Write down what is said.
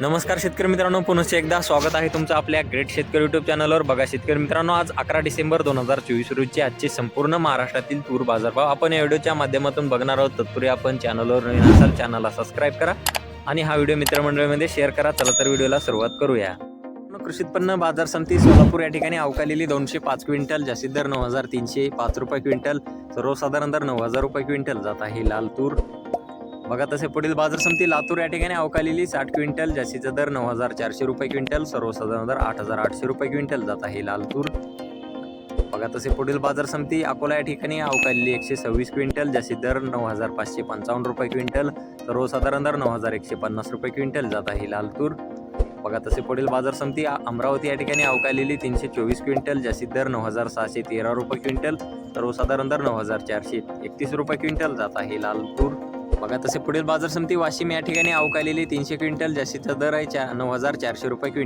नमस्कार शेतकरी मित्रांनो पुनश्च एकदा स्वागत आहे तुमचं आपल्या ग्रेट शेतकरी युट्यूब चॅनलवर बघा शेतकरी मित्रांनो आज अकरा डिसेंबर दोन हजार चोवीस रोजी आजचे संपूर्ण महाराष्ट्रातील तूर बाजारभाव आपण या व्हिडिओच्या माध्यमातून बघणार आहोत. तत्पूर्वी आपण चॅनलवर नवीन असाल चॅनलला सबस्क्राईब करा आणि हा व्हिडिओ मित्रमंडळीमध्ये शेअर करा. चला तर व्हिडिओला सुरुवात करूया. कृषी उत्पन्न बाजार समिती सोलापूर या ठिकाणी अवकालेली दोनशे पाच क्विंटल जास्तीत दर नऊ हजार तीनशे पाच रुपये क्विंटल सर्वसाधारण दर नऊ हजार रुपये क्विंटल जात आहे लाल तूर. बघा तसे पुढील बाजार समिती लातूर या ठिकाणी अवकालेली साठ क्विंटल जास्तीचा दर नऊ हजार चारशे रुपये क्विंटल सर्वसाधारण दर आठ हजार आठशे रुपये क्विंटल जात आहे लाल तूर बघा तसे पुढील बाजार समिती अकोला या ठिकाणी अवकालेली एकशे सव्वीस क्विंटल जास्तीत दर नऊ हजार पाचशे पंचावन्न रुपये क्विंटल सर्वसाधारण दर नऊ हजार एकशे पन्नास रुपये क्विंटल जात आहे लाल तूर बघा तसे पुढील बाजार समिती अमरावती या ठिकाणी अवकालेली तीनशे चोवीस क्विंटल जास्तीत दर नऊ हजार सहाशे तेरा रुपये क्विंटल सर्वसाधारण दर नऊ हजार चारशे एकतीस रुपये क्विंटल जात आहे लाल तूर बघा तसे पुढील बाजार समिती वाशिम या ठिकाणी अवकालेली तीनशे क्विंटल जास्तीचा दर आहे चार नऊ हजार चारशे रुपये क्विंटल.